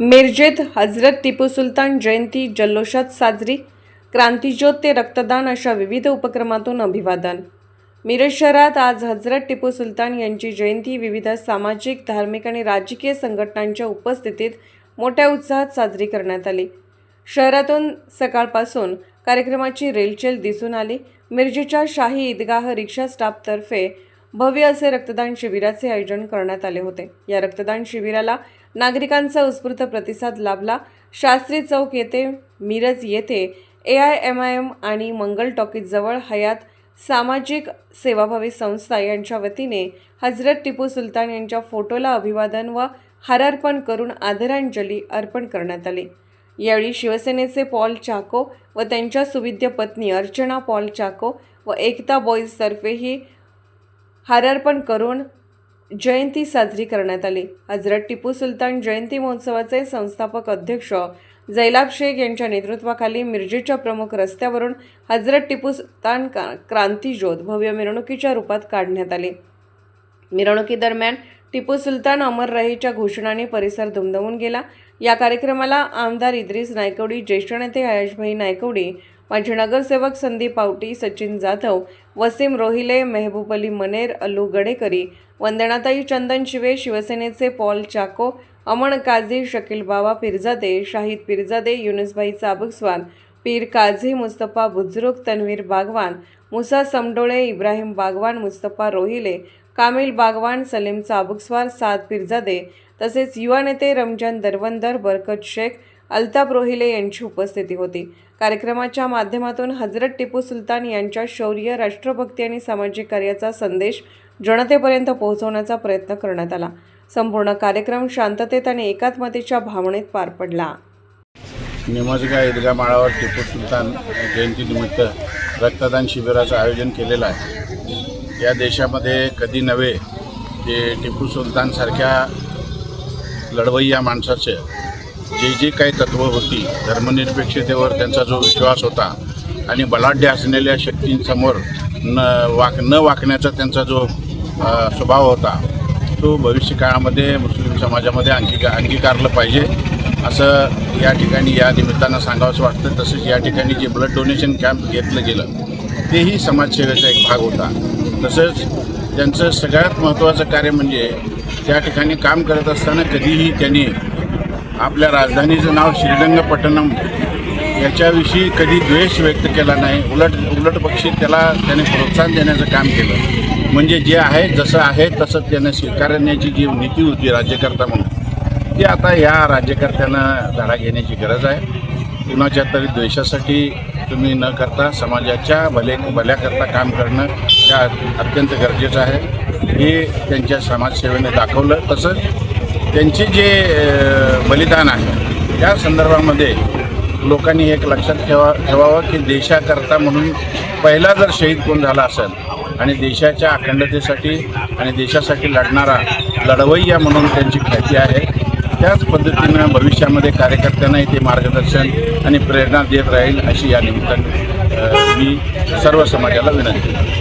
मिरजेत हजरत टिपू सुलतान जयंती जल्लोषात साजरी. क्रांतीज्योत ते रक्तदान अशा विविध उपक्रमातून अभिवादन. मिरज शहरात आज हजरत टिपू सुलतान यांची जयंती विविध सामाजिक धार्मिक आणि राजकीय संघटनांच्या उपस्थितीत मोठ्या उत्साहात साजरी करण्यात आली. शहरातून सकाळपासून कार्यक्रमाची रेलचेल दिसून आली. मिरजेच्या शाही ईदगाह रिक्षा स्टाफतर्फे भव्य असे रक्तदान शिबिराचे आयोजन करण्यात आले होते. या रक्तदान शिबिराला नागरिकांचा उत्स्फूर्त प्रतिसाद लाभला. शास्त्री चौक येथे मिरज येथे A I M I M आणि मंगल टॉकीजवळ हयात सामाजिक सेवाभावी संस्था यांच्या वतीने हजरत टिपू सुलतान यांच्या फोटोला अभिवादन व हारार्पण करून आदरांजली अर्पण करण्यात आली. यावेळी शिवसेनेचे पॉल चाको व त्यांच्या सुविद्य पत्नी अर्चना पॉल चाको व एकता बॉईजतर्फेही हारार्पण करून जयंती साजरी करण्यात आली. हजरत टिपू सुलतान जयंती महोत्सवाचे संस्थापक अध्यक्ष जैलाब शेख यांच्या नेतृत्वाखाली मिरजेच्या प्रमुख रस्त्यावरून हजरत टिपू सुलतान का- भव्य मिरवणुकीच्या रूपात काढण्यात आली. मिरवणुकीदरम्यान टिपू सुलतान अमर रहीच्या घोषणाने परिसर दुमदमून गेला. या कार्यक्रमाला आमदार इद्रिस नायकवडी ज्येष्ठ नेते आयशभाई नायकवडी माजी नगरसेवक संदीप पावटी सचिन जाधव वसीम रोहिले मेहबूब अली मनेर अल्लू गडेकरी वंदनाताई चंदन शिवे शिवसेनेचे पॉल चाको अमन काझी शकील बाबा पिरजादे शाहिद पिरजादे युनुसभाई चाबुकस्वान पीर काझी मुस्तफा बुजरुक तन्वीर बागवान मुसा समडोळे इब्राहिम बागवान मुस्तफा रोहिले कामिल बागवान सलीम चाबुकस्वार साद पिरजादे तसेच युवा नेते रमजान दरवंदर बरकत शेख अल्ताप रोहिले यांची उपस्थिती होती. कार्यक्रमाच्या माध्यमातून हजरत टिपू सुलतान यांच्या शौर्य राष्ट्रभक्ती आणि सामाजिक कार्याचा संदेश जनतेपर्यंत पोहोचवण्याचा प्रयत्न करण्यात आला. संपूर्ण कार्यक्रम शांततेत आणि एकात्मतेच्या भावनेत पार पडला. निमजगा ईदगा माळावर टिपू सुलतान जयंतीनिमित्त रक्तदान शिबिराचं आयोजन केलेलं आहे. या देशामध्ये कधी नव्हे की टिपू सुलतानसारख्या लढवय्या माणसाचं जे जे काही तत्त्व होती धर्मनिरपेक्षतेवर त्यांचा जो विश्वास होता आणि बलाढ्य असलेल्या शक्तींसमोर न वाक न वाकण्याचा त्यांचा जो स्वभाव होता तो भविष्य काळामध्ये मुस्लिम समाजामध्ये अंगी अंगीकारलं पाहिजे. असं या ठिकाणी या निमित्तानं सांगावंसं वाटतं. तसेच या ठिकाणी जे ब्लड डोनेशन कॅम्प घेतलं गेलं तेही समाजसेवेचा एक भाग होता. तसंच त्यांचं सगळ्यात महत्त्वाचं कार्य म्हणजे त्या ठिकाणी काम करत असताना कधीही त्यांनी आपल्या राजधानीचं नाव श्रीरंगपट्टणम. याच्याविषयी कधी द्वेष व्यक्त केला नाही. उलट उलट पक्षी त्याला त्याने प्रोत्साहन देण्याचं काम केलं. म्हणजे जे आहे जसं आहे तसं त्याने स्वीकारण्याची जी नीती होती राज्यकर्ता म्हणून ती आता या राज्यकर्त्यांना धडा घेण्याची गरज आहे. कुणाच्या तरी द्वेषासाठी तुम्ही न करता समाजाच्या भले भल्याकरता काम करणं त्या अत्यंत गरजेचं आहे. हे त्यांच्या समाजसेवेने दाखवलं. तसंच त्यांचे जे बलिदान आहे त्या संदर्भामध्ये लोकांनी एक लक्षात ठेवा ठेवावं की देशाकरता म्हणून पहिला जर शहीद कोण झाला असेल आणि देशाच्या अखंडतेसाठी आणि देशासाठी लढणारा लढवय्या म्हणून त्यांची ख्याती आहे त्याच पद्धतीनं भविष्यामध्ये कार्यकर्त्यांनाही ते मार्गदर्शन आणि प्रेरणा देत राहील अशी या निमित्ताने मी सर्व समाजाला विनंती करतो.